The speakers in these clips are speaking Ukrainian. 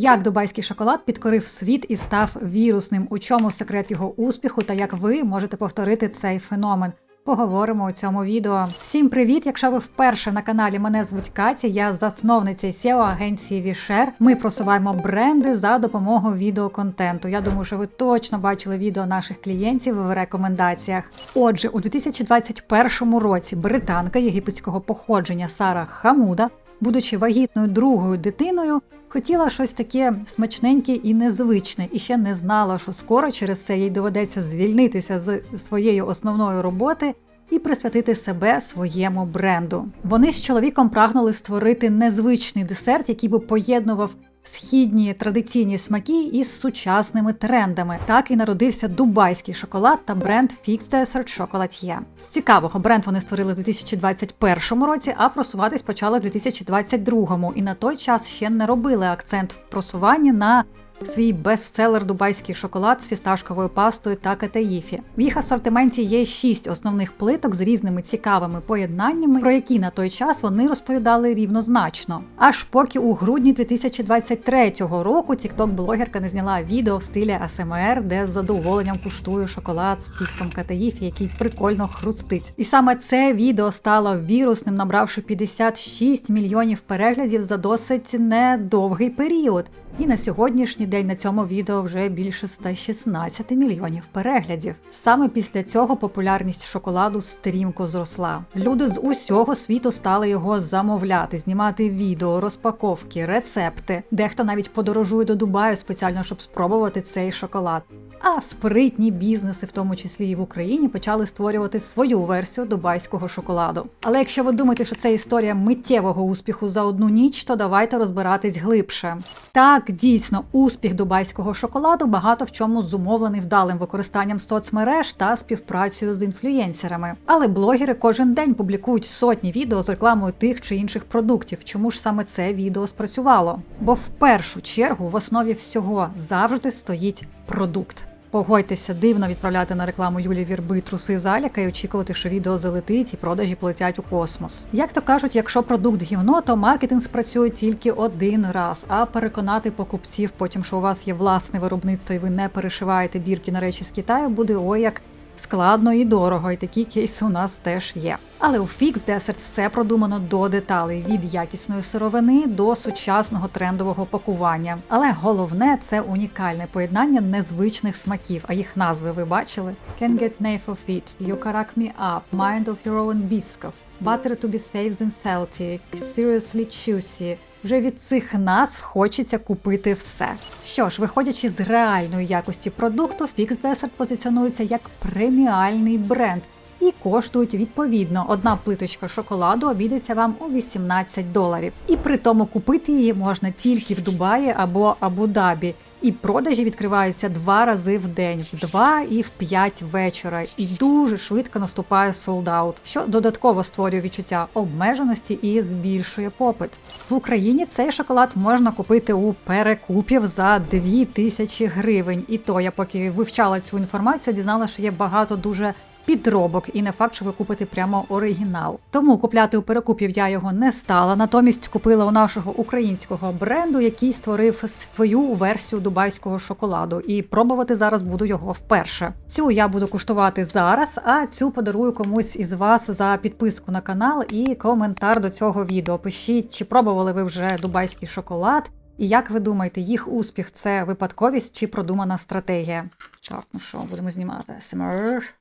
Як дубайський шоколад підкорив світ і став вірусним, у чому секрет його успіху та як ви можете повторити цей феномен. Поговоримо у цьому відео. Всім привіт! Якщо ви вперше на каналі, мене звуть Катя, я засновниця SEO агенції Вішер. Ми просуваємо бренди за допомогою відеоконтенту. Я думаю, що ви точно бачили відео наших клієнтів в рекомендаціях. Отже, у 2021 році британка єгипетського походження Сара Хамуда, будучи вагітною другою дитиною, Хотіла щось таке смачненьке і незвичне, і ще не знала, що скоро через це їй доведеться звільнитися з своєї основної роботи і присвятити себе своєму бренду. Вони з чоловіком прагнули створити незвичний десерт, який би поєднував східні традиційні смаки із сучасними трендами. Так і народився дубайський шоколад та бренд Fix Desert Chocolatier. З цікавого бренд вони створили у 2021 році, а просуватись почали в 2022. І на той час ще не робили акцент в просуванні на свій бестселер дубайський шоколад з фісташковою пастою та катаїфі. В їх асортименті є шість основних плиток з різними цікавими поєднаннями, про які на той час вони розповідали рівнозначно. Аж поки у грудні 2023 року тікток-блогерка не зняла відео в стилі АСМР, де з задоволенням куштує шоколад з тістом катаїфі, який прикольно хрустить. І саме це відео стало вірусним, набравши 56 мільйонів переглядів за досить недовгий період. І на сьогоднішній день на цьому відео вже більше 116 мільйонів переглядів. Саме після цього популярність шоколаду стрімко зросла. Люди з усього світу стали його замовляти, знімати відео, розпаковки, рецепти. Дехто навіть подорожує до Дубаю спеціально, щоб спробувати цей шоколад. А спритні бізнеси, в тому числі і в Україні, почали створювати свою версію дубайського шоколаду. Але якщо ви думаєте, що це історія миттєвого успіху за одну ніч, то давайте розбиратись глибше. Так, дійсно, успіх дубайського шоколаду багато в чому зумовлений вдалим використанням соцмереж та співпрацею з інфлюєнсерами. Але блогери кожен день публікують сотні відео з рекламою тих чи інших продуктів. Чому ж саме це відео спрацювало? Бо в першу чергу в основі всього завжди стоїть продукт. Погодьтеся, дивно відправляти на рекламу Юлі Вірби труси заляка і очікувати, що відео залетить і продажі полетять у космос. Як то кажуть, якщо продукт гівно, то маркетинг спрацює тільки один раз, а переконати покупців, потім що у вас є власне виробництво і ви не перешиваєте бірки на речі з Китаю, буде ой як складно і дорого, і такі кейси у нас теж є. Але у Fix Desert все продумано до деталей від якісної сировини до сучасного трендового пакування. Але головне це унікальне поєднання незвичних смаків. А їх назви ви бачили? Can get knife of it, You crack me up, Mind of your own biscuit, Butter to be safe and salty, Seriously juicy, вже від цих назв хочеться купити все. Що ж, виходячи з реальної якості продукту, Fix Desert позиціонується як преміальний бренд. І коштують відповідно. Одна плиточка шоколаду обійдеться вам у 18 доларів. І при тому купити її можна тільки в Дубаї або Абу-Дабі. І продажі відкриваються два рази в день, в два і в п'ять вечора. І дуже швидко наступає солдаут, що додатково створює відчуття обмеженості і збільшує попит. В Україні цей шоколад можна купити у перекупів за 2 тисячі гривень. І то я поки вивчала цю інформацію, дізналася, що є багато дуже підробок, і не факт, що ви купите прямо оригінал. Тому купляти у перекупів я його не стала. Натомість купила у нашого українського бренду, який створив свою версію дубайського шоколаду. І пробувати зараз буду його вперше. Цю я буду куштувати зараз, а цю подарую комусь із вас за підписку на канал і коментар до цього відео. Пишіть, чи пробували ви вже дубайський шоколад. І як ви думаєте, їх успіх це випадковість чи продумана стратегія? Так, ну що, будемо знімати СМР.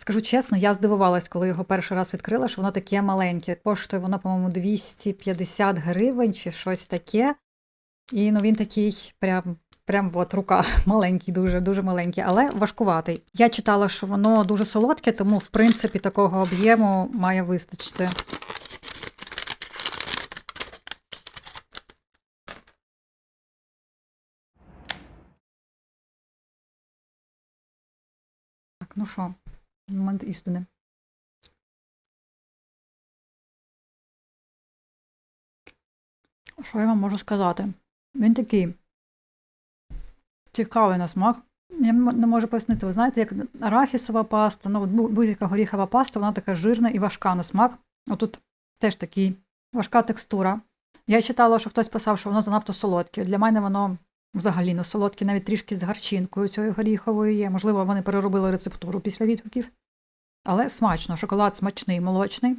Скажу чесно, я здивувалась, коли його перший раз відкрила, що воно таке маленьке. Коштує воно, по-моєму, 250 гривень чи щось таке. І ну він такий прям. Прям от рука маленький, дуже дуже маленький, але важкуватий. Я читала, що воно дуже солодке, тому в принципі такого об'єму має вистачити. Так, ну що, момент істини. Що я вам можу сказати? Він такий цікавий на смак. Я не можу пояснити, ви знаєте, як арахісова паста, ну будь-яка горіхова паста, вона така жирна і важка на смак. Отут теж такий важка текстура. Я читала, що хтось писав, що воно занадто солодке. Для мене воно взагалі не солодке, навіть трішки з гарчинкою цією горіховою є. Можливо, вони переробили рецептуру після відгуків. Але смачно, шоколад смачний, молочний.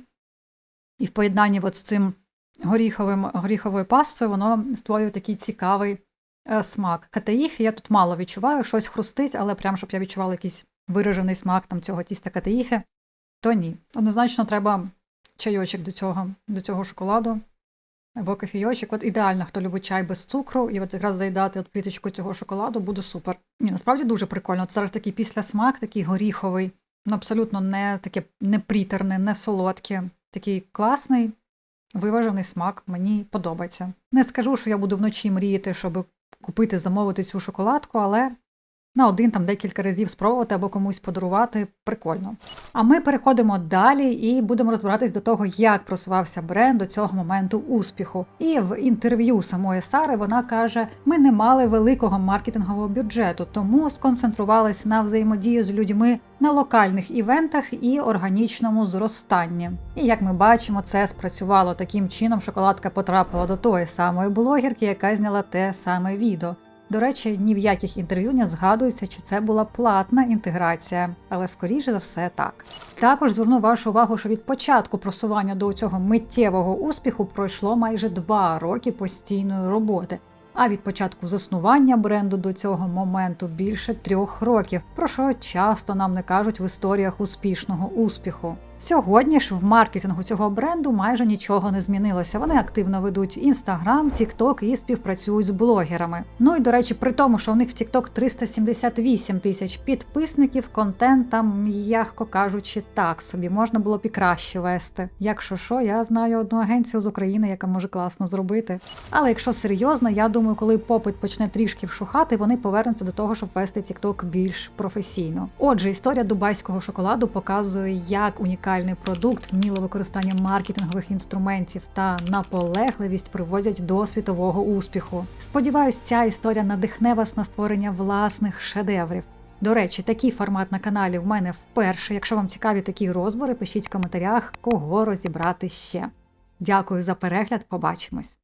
І в поєднанні от з цим горіховим, горіховою пастою воно створює такий цікавий е, смак. Катаїфі я тут мало відчуваю, щось хрустить, але прям, щоб я відчувала якийсь виражений смак там, цього тіста катаїфі, то ні. Однозначно треба чайочок до цього, до цього шоколаду. Або кофійочок. От ідеально, хто любить чай без цукру, і от якраз заїдати от пліточку цього шоколаду буде супер. Ні, насправді дуже прикольно. От зараз такий післясмак, такий горіховий, ну абсолютно не таке не притерне, не солодке. Такий класний, виважений смак, мені подобається. Не скажу, що я буду вночі мріяти, щоб купити, замовити цю шоколадку, але на один там декілька разів спробувати або комусь подарувати прикольно. А ми переходимо далі і будемо розбиратись до того, як просувався бренд до цього моменту успіху. І в інтерв'ю самої Сари вона каже: ми не мали великого маркетингового бюджету, тому сконцентрувалися на взаємодію з людьми на локальних івентах і органічному зростанні. І як ми бачимо, це спрацювало таким чином. Шоколадка потрапила до тої самої блогерки, яка зняла те саме відео. До речі, ні в яких інтерв'ю не згадується, чи це була платна інтеграція, але скоріше за все так. Також зверну вашу увагу, що від початку просування до цього миттєвого успіху пройшло майже два роки постійної роботи. А від початку заснування бренду до цього моменту більше трьох років, про що часто нам не кажуть в історіях успішного успіху. Сьогодні ж в маркетингу цього бренду майже нічого не змінилося. Вони активно ведуть Інстаграм, Тікток і співпрацюють з блогерами. Ну і до речі, при тому, що у них в Тікток 378 тисяч підписників, контент там, м'яко кажучи, так собі можна було б і краще вести. Якщо що, я знаю одну агенцію з України, яка може класно зробити. Але якщо серйозно, я думаю, коли попит почне трішки вшухати, вони повернуться до того, щоб вести Тікток більш професійно. Отже, історія дубайського шоколаду показує, як унікальний продукт, вміле використання маркетингових інструментів та наполегливість приводять до світового успіху. Сподіваюсь, ця історія надихне вас на створення власних шедеврів. До речі, такий формат на каналі в мене вперше. Якщо вам цікаві такі розбори, пишіть в коментарях, кого розібрати ще. Дякую за перегляд, побачимось!